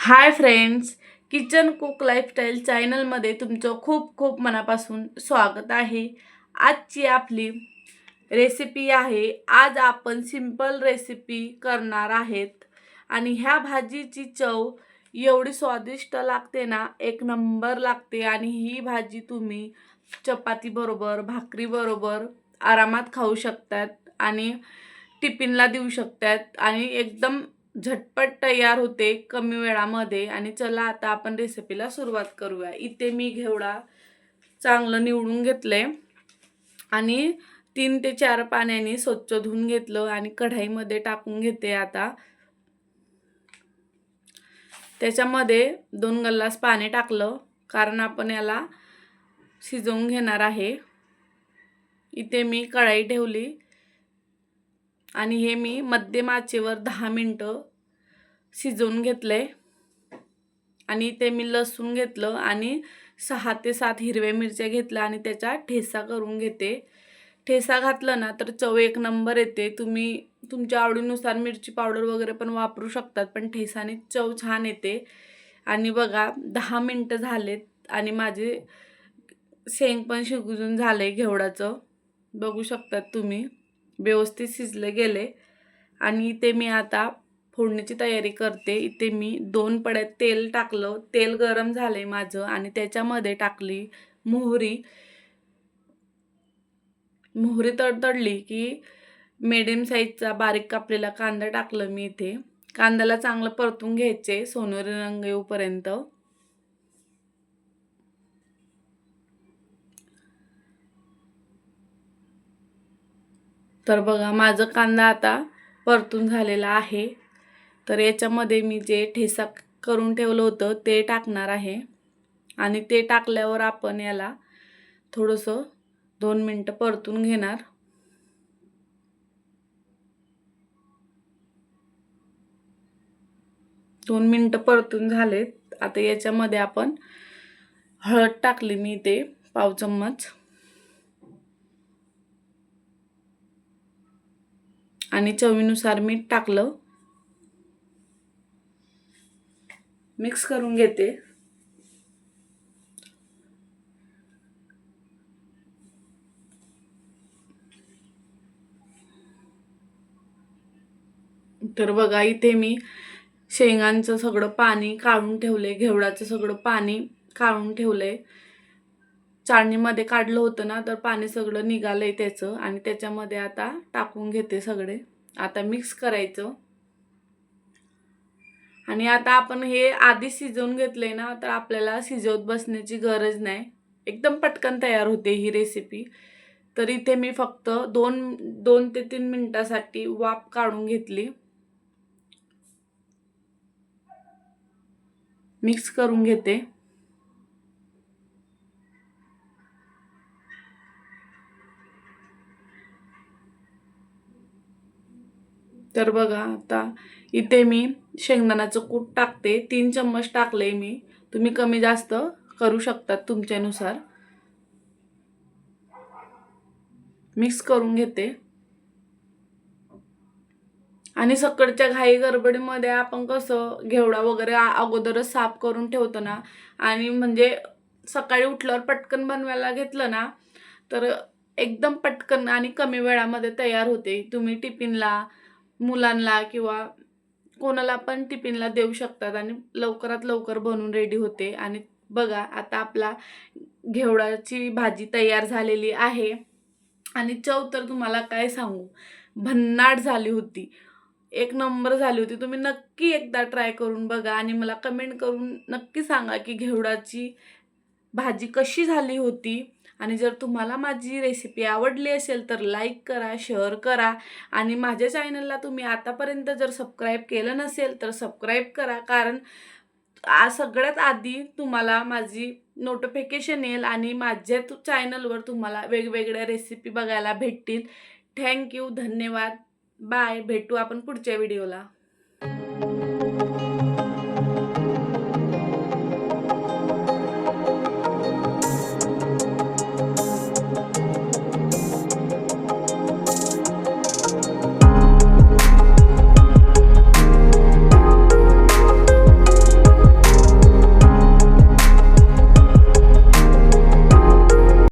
Hi friends kitchen cook lifestyle चॅनलमध्ये तुमचं खूप खूप मनापासून स्वागत आहे. आजची आपली रेसिपी आहे. आज आपण सिंपल रेसिपी करणार आहेत. आणि ह्या भाजीची चव एवढी स्वादिष्ट लागते ना एक नंबर लागते. आणि ही भाजी तुम्ही चपातीबरोबर भाकरीबरोबर आरामात खाऊ शकतात आणि टिफिनला देऊ शकतात. आणि एकदम झटपट तयार होते कमी वेळामध्ये. आणि चला आता आपण रेसिपीला सुरुवात करूया. इथे मी घेवडा चांगलं निवडून घेतलंय. आणि तीन ते चार पाण्याने स्वच्छ धुवून घेतलं आणि कढाईमध्ये टाकून घेते आता. त्याच्यामध्ये दोन गल्लास पाणी टाकलं कारण आपण याला शिजवून घेणार आहे. इथे मी कढाई ठेवली. आणि हे मी मध्यम आचेवर दहा मिनटं शिजवून घेतलं आहे आणि ते मी लसूण घेतलं आणि सहा ते सात हिरव्या मिरच्या घेतल्या आणि त्याचा ठेसा करून घेते. ठेसा घातलं ना तर चव एक नंबर येते. तुम्ही तुमच्या आवडीनुसार मिरची पावडर वगैरे पण वापरू शकतात पण ठेसाने चव छान येते. आणि बघा दहा मिनटं झालेत आणि माझे शेंग पण शिजून आहे घेवडाचं. बघू शकतात तुम्ही. व्यवस्थित शिजले गेले. आणि इथे मी आता फोडणीची तयारी करते. इथे मी दोन पड्यात तेल टाकलं. तेल गरम झाले माझं आणि त्याच्यामध्ये टाकली मोहरी. मोहरी तडतडली की मिडियम साईजचा बारीक कापलेला कांदा टाकलं मी इथे. कांद्याला चांगलं परतून घ्यायचे सोनेरी रंग येऊपर्यंत. तर बघा माझं कांदा आता परतून झालेला आहे. तर याच्यामध्ये मी जे ठेसा करून ठेवलं होतं ते टाकणार आहे. आणि ते टाकल्यावर आपण याला थोडंसं दोन मिनटं परतून घेणार. दोन मिनटं परतून झालेत. आता याच्यामध्ये आपण हळद टाकली मी ते पाव चम्मच. आणि चवीनुसार मीठ टाकलं. मिक्स करून घेते. तर बघा इथे मी शेंगांचं सगळं पाणी काढून ठेवले घेवडाचं सगळं पाणी काढून ठेवलंय. चाळणीमध्ये काढलं होतं ना तर पाणी सगळं निघालंय त्याचं आणि त्याच्यामध्ये आता टाकून घेते सगळे. आता मिक्स करायचं. आणि आता आपण हे आधी शिजवून घेतले ना तर आपल्याला शिजवत बसण्याची गरज नाही. एकदम पटकन तयार होते ही रेसिपी तर इथे मी फक्त दोन दोन ते तीन मिनटासाठी वाफ काढून घेतली. मिक्स करून घेते. तर बघा आता इथे मी शेंगदाण्याचं कूट टाकते. तीन चम्मच टाकले मी. तुम्ही कमी जास्त करू शकतात तुमच्यानुसार. मिक्स करून घेते. आणि सकाळच्या घाई गडबडीमध्ये आपण कसं घेवडा वगैरे अगोदरच साफ करून ठेवतो ना आणि म्हणजे सकाळी उठल्यावर पटकन बनवायला घेतलं ना तर एकदम पटकन आणि कमी वेळामध्ये तयार होते. तुम्ही टिफिनला मुलांना किंवा कोणाला पण टिफिनला देऊ शकतात आणि लवकरात लवकर बनून रेडी होते. आणि बघा आता आपला घेवडाची भाजी तयार झालेली आहे. आणि चव तर तुम्हाला काय सांगू? भन्नाट झाली होती. एक नंबर झाली होती. तुम्ही नक्की एकदा ट्राय करून बघा आणि मला कमेंट करून नक्की सांगा की घेवडाची भाजी कशी झाली होती? आणि जर तुम्हाला माझी रेसिपी आवडली असेल तर लाईक करा शेअर करा. आणि माझ्या चॅनलला तुम्ही आतापर्यंत जर सबस्क्राईब केलं नसेल तर सबस्क्राईब करा. कारण आ सगळ्यात आधी तुम्हाला माझी नोटिफिकेशन येईल आणि माझ्या तू चॅनलवर तुम्हाला वेगवेगळ्या रेसिपी बघायला भेटतील. थँक्यू धन्यवाद. बाय भेटू आपण पुढच्या व्हिडिओला